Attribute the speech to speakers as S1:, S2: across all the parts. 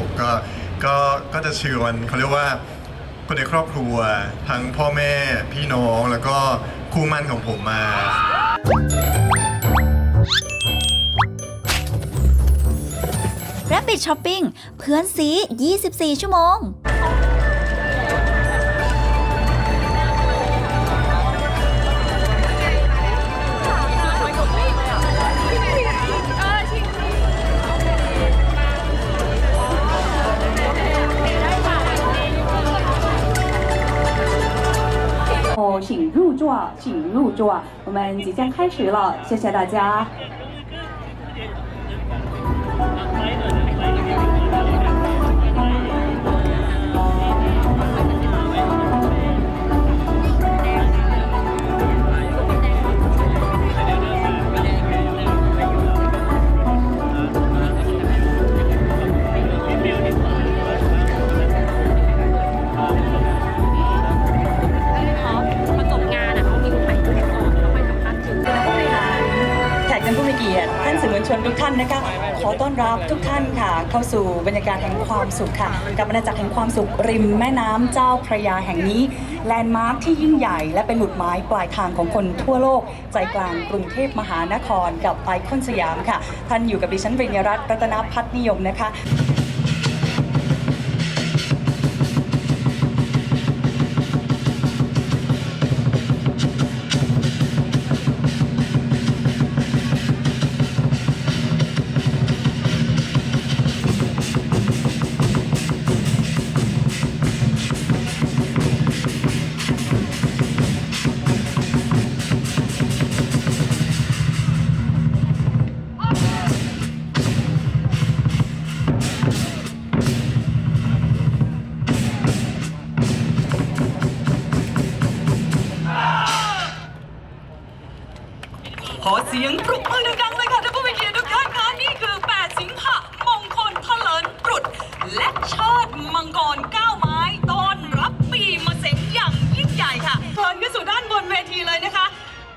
S1: ผมก็ก็ก็จะเชิญเขาเรียกว่าคนในครอบครัว ทั้งพ่อแม่พี่น้องแล้วก็คู่มั่นของผมมา
S2: Rabbit Shopping เพื่อนซี 24 ชั่วโมง
S3: 入座，请入座，我们即将开始了，谢谢大家。
S4: ทุกท่านนะคะ ขอต้อนรับทุกท่านค่ะ เข้าสู่บรรยากาศแห่งความสุขค่ะ กับบรรยากาศแห่งความสุขริมแม่น้ำเจ้าพระยาแห่งนี้แลนด์มาร์คที่ยิ่งใหญ่ และเป็นหมุดหมายปลายทางของคนทั่วโลก ใจกลางกรุงเทพมหานครกับไอคอนสยามค่ะ ท่านอยู่กับดิฉันวิญรัตน์รัตนพัฒนิยมนะคะ ขอเสียงปรบมือดังๆเลยค่ะท่านผู้มีเกียรติทุกท่านคะนี่คือ 8 สิงหามงคลทะเลินตรุษและชาติมังกรก้าวไม้ต้อนรับปีมะเสงอย่างยิ่งใหญ่ค่ะเชิญขึ้นสู่ด้านบนเวทีเลยนะคะ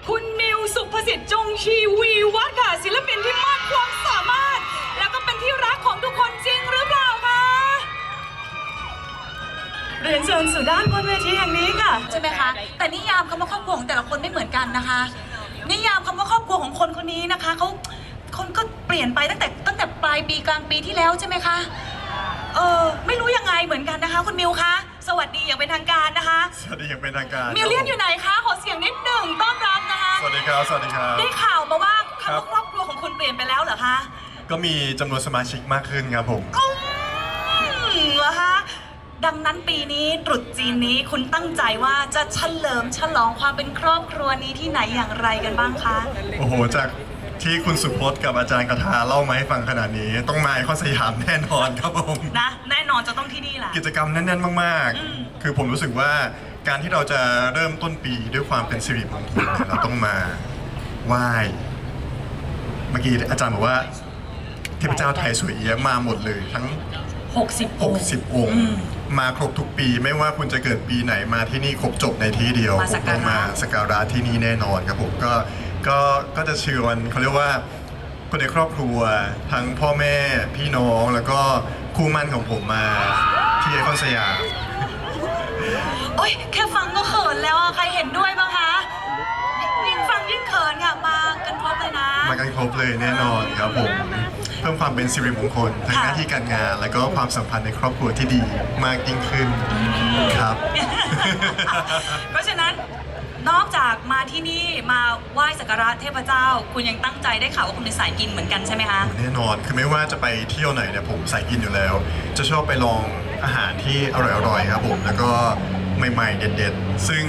S4: คุณมิวสุภสิทธิ์จงชีวีวัฒน์ค่ะศิลปินที่มากความสามารถ แล้วก็เป็นที่รักของทุกคนจริงหรือเปล่าคะเรียนเชิญสู่ด้านบนเวทีแห่งนี้ค่ะ
S5: ใช่ไหมคะ แต่นิยามคำว่าครอบครัวของแต่ละคนไม่เหมือนกันนะคะ นิยามคำว่าครอบครัวของคนคนนี้นะคะเขาคนก็เปลี่ยนไปตั้งแต่ตั้งแต่ปลายปีกลางปีที่แล้วใช่ไหมคะ เออไม่รู้ยังไงเหมือนกันนะคะ คุณมิวคะ สวัสดีอย่างเป็นทางการนะคะ
S1: สวัสดีอย่างเป็นทางการ
S5: มิวเลียนอยู่ไหนคะขอเสียงนิดหนึ่งต้อนรับนะคะ
S1: สวัสดีครับ สวัสดีครับ
S5: ได้ข่าวมาว่า
S1: ครั
S5: คำ
S1: บ
S5: ว่าครอบครัวของคุณเปลี่ยนไปแล้วเหรอคะ
S1: ก็มีจำนวนสมาชิกมากขึ้นครับผม
S5: อืมเหรอคะ ดังนั้นปีนี้ตรุษจีนนี้คุณตั้งใจว่าจะเฉลิมฉลองความเป็นครอบครัวนี้ที่ไหนอย่างไรกันบ้างคะ
S1: โอ้โห จากที่คุณสุพจน์กับอาจารย์คาทาเล่ามาให้ฟังขนาดนี้ ต้องมาไอคอนสยามแน่นอนครับผม
S5: นะ แน่นอนจะต้องที่นี่แหละ
S1: กิจกรรมแน่นๆมาก
S5: อืม
S1: ๆคือผมรู้สึกว่าการที่เราจะเริ่มต้นปีด้วยความเป็นสิริมงคลเนี่ยเราต้องมาไหว้เมื่อกี้อาจารย์บอกว่าเทพเจ้าไทยสวยเอี้ยะมาหมดเลยทั้ง
S5: 60 องค์
S1: 60 องค์ มาครบทุกปีไม่ว่าคุณจะเกิดปีไหนมาที่นี่ครบจบในที่เดียว
S5: มาสักการะ
S1: ผมต้องมาสักการะที่นี่แน่นอนครับผมก็ก็ก็จะเชิญเขาเรียกว่าคนในครอบครัวทั้งพ่อแม่พี่น้องแล้วก็คู่หมั่นของผมมาที่ไอคอนสยาม
S5: โอ๊ยแค่ฟังก็เขินแล้วอะใครเห็นด้วยบ้างคะยิ่งฟังยิ่งเขินค่ะมากันครบเลยนะ
S1: มากันครบเลยแน่นอนครับผม เพิ่มความเป็นสิริมงคลทั้งหน้าที่การงาน แล้วก็ความสัมพันธ์ในครอบครัวที่ดีมากยิ่งขึ้นครับ
S5: เพราะฉะนั้นนอกจากมาที่นี่มาไหว้สักการะเทพเจ้า คุณยังตั้งใจได้ข่าวว่าคุณเป็นสายกินเหมือนกันใช่ไหมคะ
S1: แน่นอนคือไม่ว่าจะไปเที่ยวไหนเนี่ยผมใส่กินอยู่แล้ว จะชอบไปลองอาหารที่อร่อยๆครับผมแล้วก็ใหม่ๆ เด็ดๆ ซึ่ง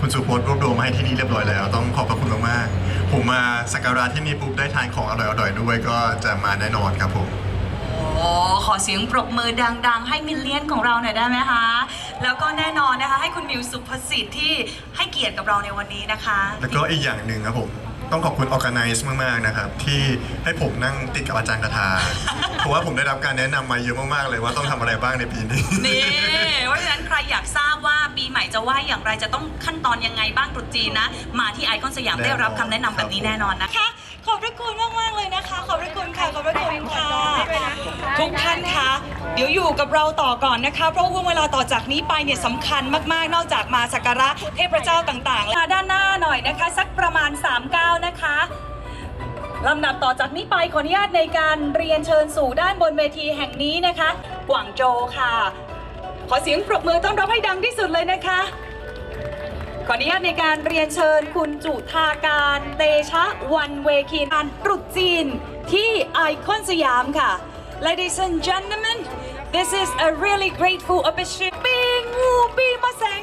S1: คุณสุพจน์รวบรวมมาให้ที่นี่เรียบร้อยแล้ว ต้องขอบพระคุณมากๆ ผมมาสักการะที่นี่ปุ๊บได้ทานของอร่อยๆด้วยก็จะมาแน่นอนครับผม
S5: โอ้ขอเสียงปรบมือดัง ๆ ให้มิลเลียนของเราหน่อยได้ไหมคะ แล้วก็แน่นอนนะคะ ให้คุณมิวสุภสิทธิ์ที่ให้เกียรติกับเราในวันนี้นะคะ
S1: แล้วก็อีกอย่างหนึ่งครับผม ต้องขอบคุณ Organize มากๆนะครับ ที่ให้ผมนั่งติดกับอาจารย์คาทาเพราะว่าผมได้รับการแนะนำมาเยอะมากๆเลยว่าต้องทำอะไรบ้างในปีนี้
S5: นี่เพราะฉะนั้นใครอยากทราบว่าปีใหม่จะไหว้อย่างไรจะต้องขั้นตอนยังไงบ้างตรุษจีนนะ มาที่ไอคอนสยาม
S1: แน่นอน
S5: ได้รับคำแนะนำแบบนี้แน่นอนนะคะ ขอบพระคุณมากมากๆเลยนะคะ ขอบพระคุณค่ะ ขอบพระคุณค่ะ ทุกท่านคะ เดี๋ยวอยู่กับเราต่อก่อนนะคะ เพราะว่าเวลาต่อจากนี้ไปเนี่ยสำคัญมากๆ นอกจากมาสักการะเทพเจ้าต่างๆแล้วด้านหน้าหน่อยนะคะ สักประมาณ3ก้าวนะคะลำดับต่อจากนี้ไปขออนุญาตในการเรียนเชิญสู่ด้านบนเวทีแห่งนี้นะคะ กวางโจวค่ะ ขอเสียงปรบมือต้อนรับให้ดังที่สุดเลยนะคะ ขออนุญาตในการเรียนเชิญคุณจุธาการเตชะวันเวคินการตรุษจีนที่ไอคอนสยามค่ะ Ladies and gentlemen this is a really grateful opportunity ปีงูปีมะแสง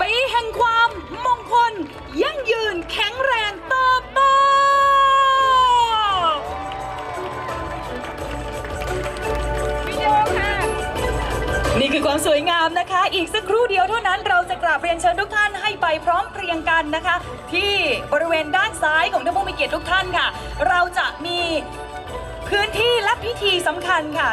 S5: ปีแห่งความมงคล ยั่งยืนแข็งแรงเติบโต นี่คือความสวยงามนะคะ อีกสักครู่ เรียนเชิญทุกท่านให้ไปพร้อมเพรียงกันนะคะ ที่บริเวณด้านซ้ายของท่านผู้มีเกียรติทุกท่านค่ะ เราจะมีพื้นที่และพิธีสำคัญค่ะ